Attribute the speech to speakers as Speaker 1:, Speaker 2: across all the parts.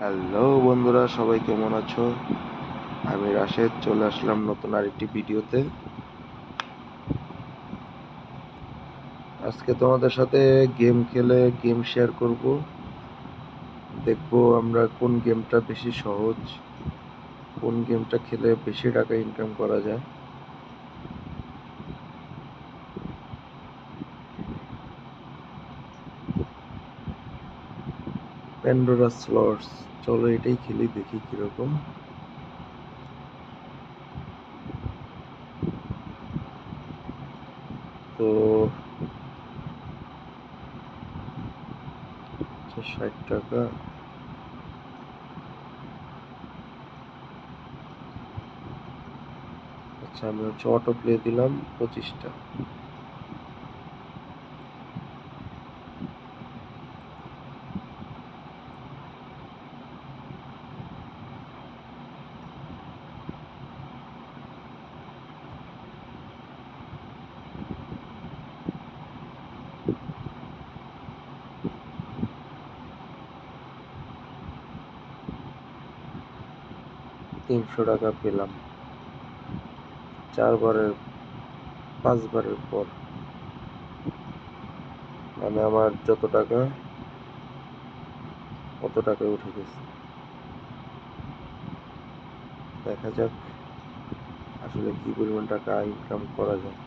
Speaker 1: Hello বন্ধুরা, সবাই কেমন আছো? আমি রাশেদ, চলে আসলাম নতুন আরেকটি ভিডিওতে। আজকে তোমাদের সাথে গেম খেলে গেম শেয়ার করব। দেখব আমরা কোন গেমটা বেশি সহজ, কোন গেমটা খেলে বেশি টাকা ইনকাম করা যায়। প্যান্ডোরা স্লটস চলো এটাই খেলি, দেখি কীরকম। তো আচ্ছা ষাট টাকা। আচ্ছা আমি হচ্ছে অটো প্লে দিলাম, পঁচিশটা। তিনশো টাকা পেলাম। চারবারের, পাঁচবারের পর। মানে আমার যত টাকা, অত টাকা উঠে গেছে। দেখা যাক আসলে কি পরিমাণ টাকা ইনকাম করা যায়।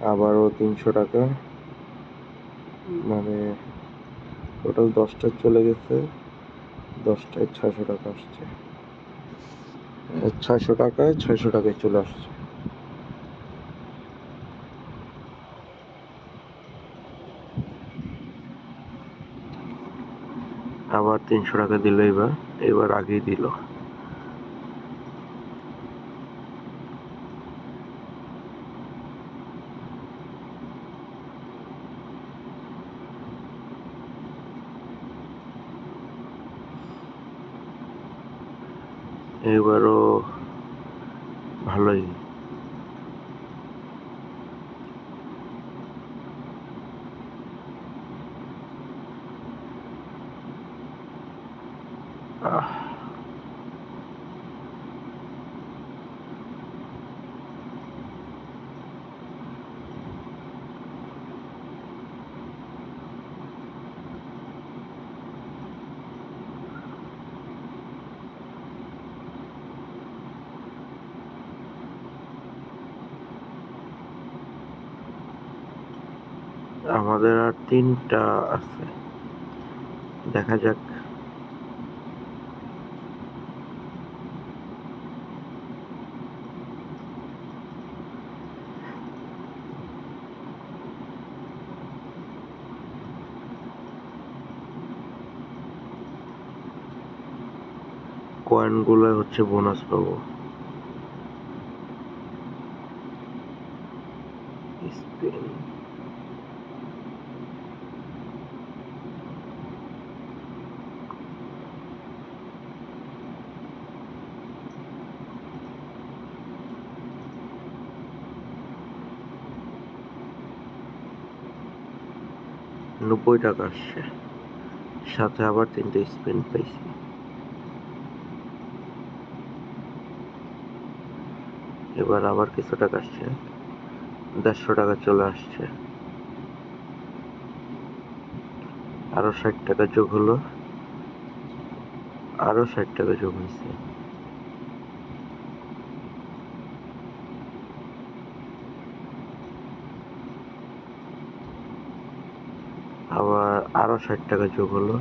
Speaker 1: আবারও তিনশো টাকা। মানে টোটাল দশটা চলে গেছে, দশটায় ছয়শো টাকা আসছে। ছয়শো টাকায় ছয়শো টাকায় চলে আসছে। আবার তিনশো টাকা দিল এবার এবার আগেই দিল। এবারও ভালোই। আহ। আমাদের আর তিনটা আছে। দেখা যাক। কয়েনগুলো হচ্ছে বোনাস পাবো। নব্বই টাকা আসছে। সাথে আবার তিনটে স্পেন পাইছি। এবার আবার কিছু টাকা আসছে। দেড়শো টাকা চলে আসছে। আরও ষাট টাকা যোগ হলো। আরও ষাট টাকা যোগ হয়েছে। আরও ষাট টাকা যোগ হলো।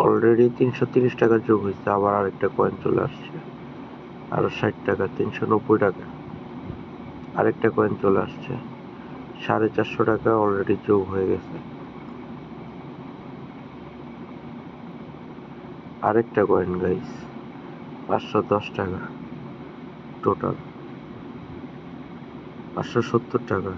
Speaker 1: অলরেডি তিনশো তিরিশ টাকা যোগ হয়েছে, আবার আরেকটা কয়েন চলে আসছে। আরও ষাট টাকা, তিনশো নব্বই টাকা। আরেকটা কয়েন চলে আসছে। সাড়ে চারশো টাকা অলরেডি যোগ হয়ে গেছে। আরেকটা কয়েন গাইস পাঁচশো দশ টাকা। টোটাল? পাঁচশো সত্তর টাকা।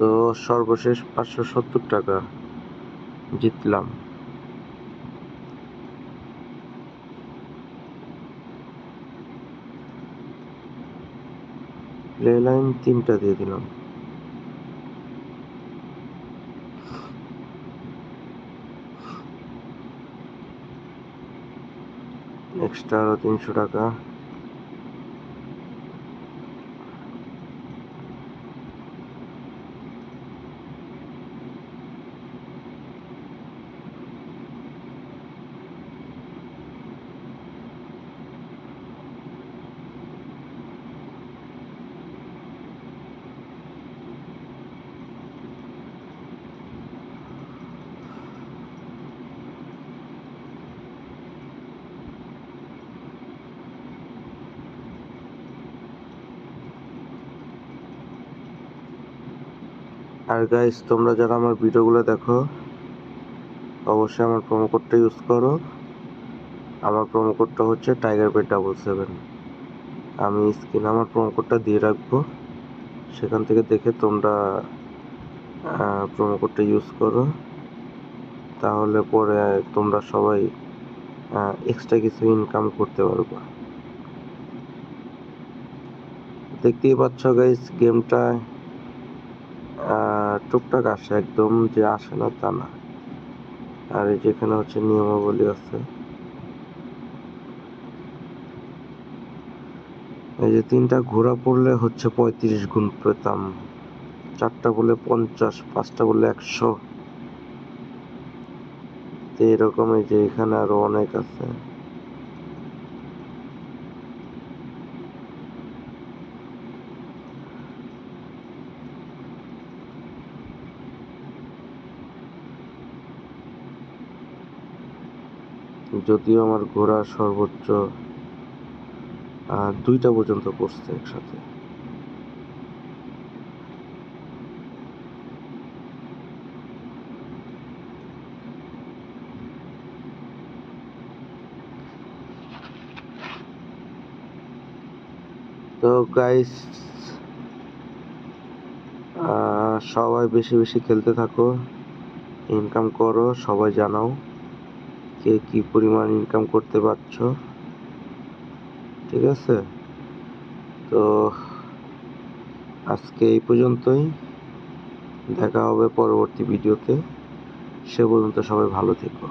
Speaker 1: তো সর্বশেষ পাঁচশো সত্তর টাকা জিতলাম। প্লে লাইন তিনটা দিয়ে দিলাম। এক্সট্রা আরও তিনশো টাকা। আর গাইস তোমরা যারা আমার ভিডিওগুলো দেখো, অবশ্যই আমার প্রোমো কোডটা ইউজ করো। আমার প্রোমো কোডটা হচ্ছে টাইগার পেট ডাবল সেভেন আমি স্ক্রিনে আমার প্রোমো কোডটা দিয়ে রাখব। সেখান থেকে দেখে তোমরা প্রোমো কোডটা ইউজ করো। তাহলে পরে তোমরা সবাই এক্সট্রা কিছু ইনকাম করতে পারবে। দেখতেই পাচ্ছ গাইস গেমটা টুকটাক আসে, একদম যে আসে না তা না। আর এই যেখানে হচ্ছে নিয়মাবলী আছে। এই যে তিনটা ঘোড়া পড়লে হচ্ছে পঁয়ত্রিশ গুণ পেতাম। চারটা বলে পঞ্চাশ, পাঁচটা বলে একশো। এরকম এই যে এখানে আরও অনেক আছে। যদিও আমার ঘোড়া সর্বোচ্চ দুইটা পর্যন্ত পড়ছে একসাথে। তো গাইস সবাই বেশি বেশি খেলতে থাকো ইনকাম করো, সবাই জানাও। কে কি পরিমাণ ইনকাম করতে পারছ? ঠিক আছে? তো আজকে এই পর্যন্তই। দেখা হবে পরবর্তী ভিডিওতে সে পর্যন্ত সবাই ভালো থেকো।